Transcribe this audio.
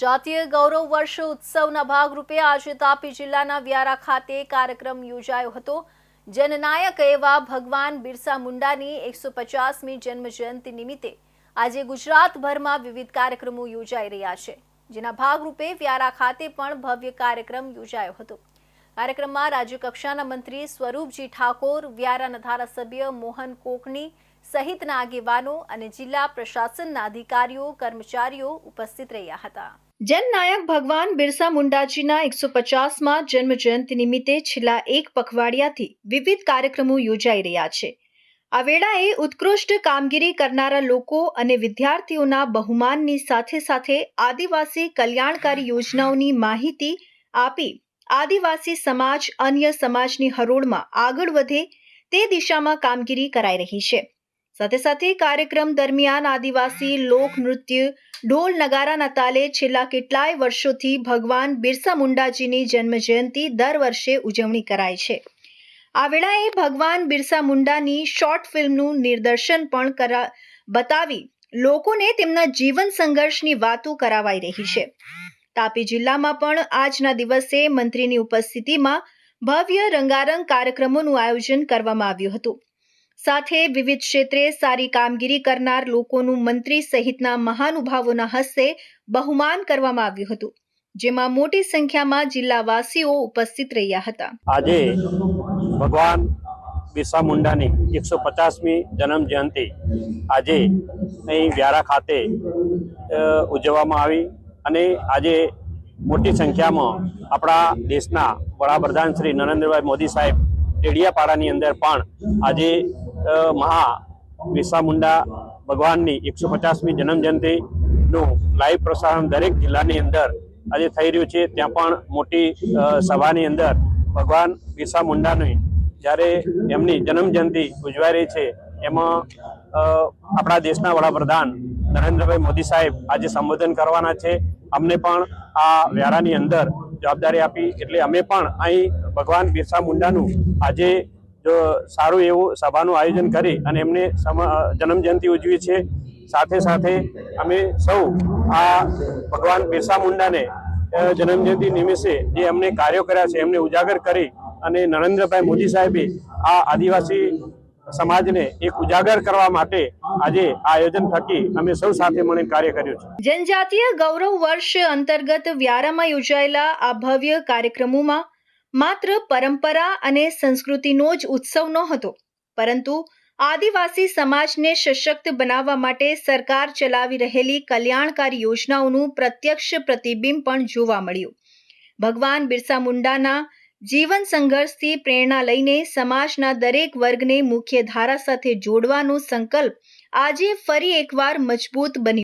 જાતીય ગૌરવ વર્ષ ઉત્સવના ભાગરૂપે આજે તાપી જિલ્લાના વ્યારા ખાતે કાર્યક્રમ યોજાયો હતો. જનનાયક એવા ભગવાન બિરસા મુંડાની એકસો પચાસમી જન્મ જયંતિ નિમિત્તે આજે ગુજરાતભરમાં વિવિધ કાર્યક્રમો યોજાઈ રહ્યા છે. જેના ભાગરૂપે વ્યારા ખાતે પણ ભવ્ય કાર્યક્રમ યોજાયો હતો. કાર્યક્રમમાં રાજ્યકક્ષાના મંત્રી સ્વરૂપજી ઠાકોર, વ્યારાના ધારાસભ્ય મોહન કોકણી સહિતના આગેવાનો અને જિલ્લા પ્રશાસનના અધિકારીઓ, કર્મચારીઓ ઉપસ્થિત રહ્યા હતા. જનનાયક ભગવાન બિરસા મુંડાજીના એકસો પચાસમાં જન્મ જયંતિ નિમિત્તે છેલ્લા એક પખવાડિયાથી વિવિધ કાર્યક્રમો યોજાઈ રહ્યા છે. આ વેળાએ ઉત્કૃષ્ટ કામગીરી કરનારા લોકો અને વિદ્યાર્થીઓના બહુમાનની સાથે સાથે આદિવાસી કલ્યાણકારી યોજનાઓની માહિતી આપી આદિવાસી સમાજ અન્ય સમાજની હરોળમાં આગળ વધે તે દિશામાં કામગીરી કરાઈ રહી છે. સાથે સાથે કાર્યક્રમ દરમિયાન આદિવાસી લોક નૃત્ય, ઢોલ નગારાના તાલે છેલ્લા કેટલાય વર્ષોથી ભગવાન બિરસા મુંડાજીની જન્મ જયંતિ દર વર્ષે ઉજવણી કરાય છે. આ વેળાએ ભગવાન બિરસા મુંડાની શોર્ટ ફિલ્મનું નિર્દર્શન પણ કરા, બતાવી લોકોને તેમના જીવન સંઘર્ષની વાતો કરાવાઈ રહી છે. તાપી જિલ્લામાં પણ આજના દિવસે મંત્રીની ઉપસ્થિતિમાં ભવ્ય રંગારંગ કાર્યક્રમોનું આયોજન કરવામાં આવ્યું હતું. સાથે વિવિધ ક્ષેત્રે સારી કામગીરી કરનાર લોકોનું મંત્રી સહિતના મહાનુભાવોના હસ્તે બહુમાન કરવામાં આવ્યું હતું, જેમાં મોટી સંખ્યામાં જિલ્લાવાસીઓ ઉપસ્થિત રહ્યા હતા. આજે ભગવાન બિરસા મુંડાની એકસો પચાસમી જન્મ જયંતિ આજે અહીં વ્યારા ખાતે ઉજવવામાં આવી અને આજે મોટી સંખ્યામાં આપણા દેશના વડાપ્રધાન શ્રી નરેન્દ્રભાઈ મોદી સાહેબ ડેડિયાપાડાની અંદર પણ આજે મહા બિરસા મુંડા ભગવાનની એકસો પચાસમી જન્મ જયંતિનું લાઈવ પ્રસારણ દરેક જિલ્લાની અંદર આજે થઈ રહ્યું છે. ત્યાં પણ મોટી સભાની અંદર ભગવાન બિરસા મુંડાની જ્યારે એમની જન્મ જયંતિ ઉજવાઈ રહી છે, એમાં આપણા દેશના વડાપ્રધાન નરેન્દ્રભાઈ મોદી સાહેબ આજે સંબોધન કરવાના છે. અમને પણ આ વ્યારાની અંદર જવાબદારી આપી, એટલે અમે પણ અહીં ભગવાન બિરસા મુંડાનું આજે જો સારું એવું સભાનું આયોજન કરી અને એમને સમ- જન્મ જયંતિ ઉજવી છે. સાથે સાથે અમે સૌ આ ભગવાન બિરસા મુંડાને જન્મજયંતિ જન્મ જયંતિ નિમિત્તે જે એમને કાર્યો કર્યા છે, એમને ઉજાગર કરી અને નરેન્દ્રભાઈ મોદી સાહેબે આ આદિવાસી સમાજને એક ઉજાગર કરવા માટે આજે આયોજન થકી અમે સૌ સાથે મળીને કાર્ય કર્યું છે. જનજાતીય ગૌરવ વર્ષ અંતર્ગત વ્યારામાં યોજાયેલા આ ભવ્ય કાર્યક્રમોમાં માત્ર પરંપરા અને સંસ્કૃતિનો જ ઉત્સવ નહોતો, પરંતુ આદિવાસી સમાજને સશક્ત બનાવવા માટે સરકાર ચલાવી રહેલી કલ્યાણકારી યોજનાઓનું પ્રત્યક્ષ પ્રતિબિંબ પણ જોવા મળ્યું. ભગવાન બિરસા મુંડાના જીવન સંઘર્ષથી પ્રેરણા લઈને સમાજના દરેક વર્ગને મુખ્ય ધારા સાથે જોડવાનો સંકલ્પ આજે ફરી એકવાર મજબૂત બન્યો.